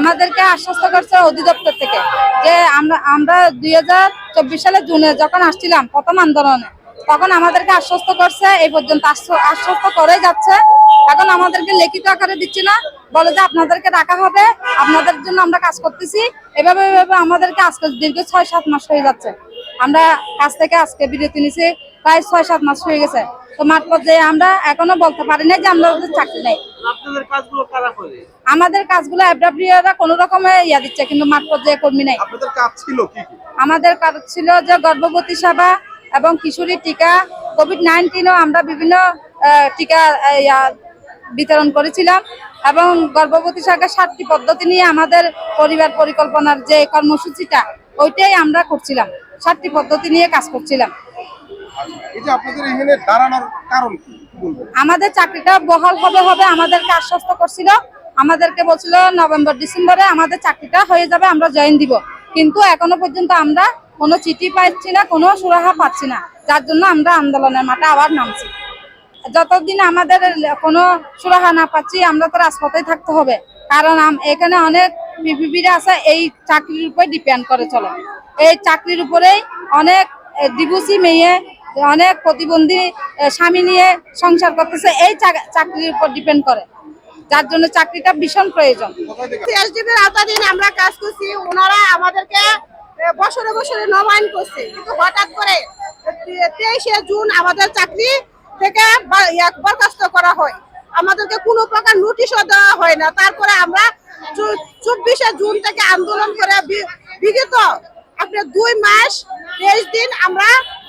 আমাদেরকে আশ্বস্ত করছে অধিদপ্তর থেকে যে আমরা আমরা দুই হাজার সালের জুনে যখন আসছিলাম প্রথম আন্দোলনে, তখন আমাদেরকে আশ্বস্ত করছে এই পর্যন্ত আশ্বস্ত করে যাচ্ছে। এখন আমাদেরকে লিখিত আকারে দিচ্ছে না, বলে যে আপনাদেরকে রাখা হবে, আপনাদের জন্য আমরা কাজ করতেছি। এভাবে এভাবে আমাদেরকে আজকে দীর্ঘ ছয়, সাত মাস হয়ে যাচ্ছে। আমরা কাজ থেকে আজকে বিরতি নিছি প্রায় ছয়, সাত মাস হয়ে গেছে। তো মাঠ পর্যায়ে আমরা এখনও বলতে পারি না যে আমাদের চাকরি নেই। আমাদের কাজগুলো অ্যাডাপ্টিয়াররা কোনো রকমে ইয়া দিচ্ছে কিন্তু মাঠ পর্যায়ে কর্মী নাই। আপনাদের কাজ ছিল কি কি? আমাদের কাজ ছিল যে গর্ভবতী সেবা এবং কিশোরী টিকা কোভিড নাইন্টিনও আমরা বিভিন্ন টিকা ইয়া, বিতরণ করেছিলাম এবং গর্ভবতী শাখার সাতটি পদ্ধতি নিয়ে আমাদের পরিবার পরিকল্পনার যে কর্মসূচিটা ওইটাই আমরা করছিলাম। সাতটি পদ্ধতি নিয়ে কাজ করছিলাম। এই যে আপনাদের এখানে দাঁড়ানোর কারণ কি? আমাদের চাকরিটা বহাল হবে হবে, আমাদেরকে আশ্বস্ত করছিল। আমাদেরকে বলছিল নভেম্বর, ডিসেম্বরে আমাদের চাকরিটা হয়ে যাবে, আমরা জয়েন দিব। কিন্তু এখনও পর্যন্ত আমরা কোনো চিঠি পাচ্ছি না, কোনো সুরাহা পাচ্ছি না। যার জন্য আমরা আন্দোলনের মাঠে আবার নামছি। যতদিন আমাদের কোনো সুরাহা না পাচ্ছি, আমরা তো রাজপথেই থাকতে হবে। কারণ এখানে অনেক পিপিপিরা আছে, এই চাকরির উপরে ডিপেন্ড করে চলে। এই চাকরির উপরেই অনেক ডিভোর্সি মেয়ে অনেক প্রতিবন্ধী স্বামী নিয়ে সংসার করতেছে, এই চাক- চাকরির উপর ডিপেন্ড করে। যার জন্য চাকরিটা ভীষণ প্রয়োজন। আমরা কাজ করছি, ওনারা আমাদেরকে বছরে বছরে নবায়ন করছে। কিন্তু হঠাৎ করে তেইশে জুন আমাদের চাকরি থেকে বরখাস্ত করা হয়। আমাদেরকে কোনো প্রকার নোটিশও দেওয়া হয় না। তারপরে আমরা চব্বিশে জুন থেকে আন্দোলন করে বিগত আপনার দুই মাস তেইশ দিন আমরা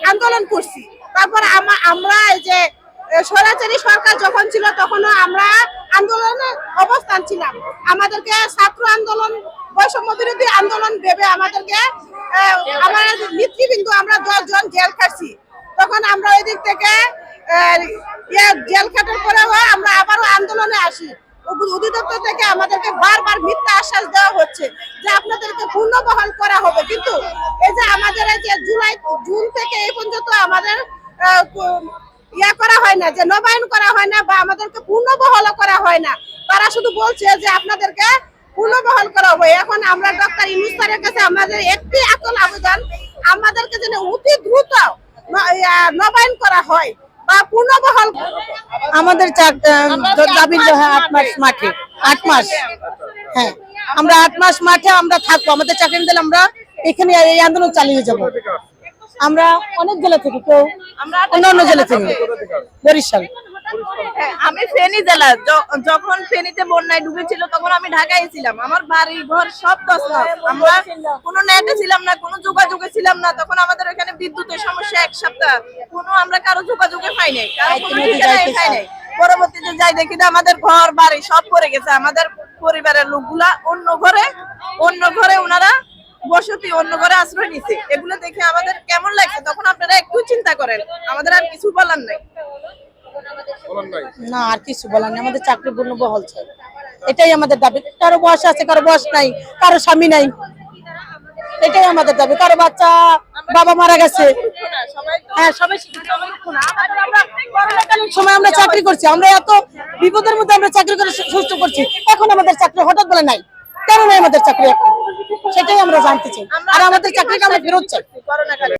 আন্দোলন করছি। তারপর আমা- আমরা এই যে স্বৈরাচারী সরকার যখন ছিল তখনও আমরা আন্দোলনে অবস্থান ছিলাম। আমাদেরকে ছাত্র আন্দোলন, বৈষম্য বিরোধী আন্দোলন ভেবে আমাদেরকে আমার নেতৃবৃন্দ, আমরা দশজন জেল খাটছি। তখন আমরা ওই দিক থেকে জেল খাটার পরেও আমরা আবারও আন্দোলনে আসি। অধিদপ্তর থেকে আমাদেরকে বারবার মিথ্যা আশ্বাস দেওয়া হচ্ছে যে আপনাদেরকে পুনর্বহাল করা হবে। কিন্তু এই যে আমাদের যে জুলাই জুন থেকে এই পর্যন্ত আমাদের ইয়া করা হয় না, যে নবায়ন করা হয় না বা আমাদেরকে পুনর্বহাল করা হয় না। তারা শুধু বলছে যে আপনাদেরকে পুনর্বহাল করা হবে। এখন আমরা ডক্টর ইউনুস কাছে আমাদের একটি আকল আবেদন, আমাদেরকে যেন অতি দ্রুত নবায়ন করা হয়। বা পুনর্বহাল আমাদের দাবি হ্যাঁ আট মাস মাঠে, আট মাস। হ্যাঁ আমরা আট মাস মাঠে আমরা থাকব, আমাদের চাকরি দিলে আমরা এখানে এই আন্দোলন চালিয়ে যাব। আমরা অনেক জেলা থেকে কেউ অন্য অন্য জেলা থেকে, বরিশাল। আমি ফেনী জেলা। যখন ফেনীতে বন্যায় ডুবেছিল তখন আমি ঢাকায় ছিলাম। আমার বাড়ি ঘর সব আমরা কোনো নেটে ছিলাম না কোনো যোগাযোগে ছিলাম না। তখন আমাদের এখানে বিদ্যুতের সমস্যা এক সপ্তাহ। কোনো আমরা কারও যোগাযোগে পাই নাই কারও কোনো ইতিমধ্যে পাই নাই। পরবর্তীতে যাই দেখি যে আমাদের ঘর বাড়ি সব পড়ে গেছে। আমাদের পরিবারের লোকগুলা অন্য ঘরে অন্য ঘরে ওনারা বসতি অন্য ঘরে আশ্রয় নিছে। এগুলো দেখে আমাদের কেমন লাগছে? তখন আপনারা একটু চিন্তা করেন। আমাদের আর কিছু বলার নাই। না আর কিছু বলার নেই। আমাদের চাকরি পূর্ণ বহল চাই এটাই আমাদের দাবি। কারও বয়স আছে কারও বয়স নাই কারও স্বামী নাই। এটাই আমাদের দাবি। কারও বাচ্চা বাবা মারা গেছে। হ্যাঁ সবাই সময় আমরা চাকরি করছি। আমরা এত বিপদের মধ্যে আমরা চাকরি করে সুস্থ করছি। এখন আমাদের চাকরি হঠাৎ বলে নাই। কেন নাই আমাদের চাকরি এখন? সেটাই আমরা জানতে চাই। আর আমাদের চাকরিটা আমরা ফেরত চাই।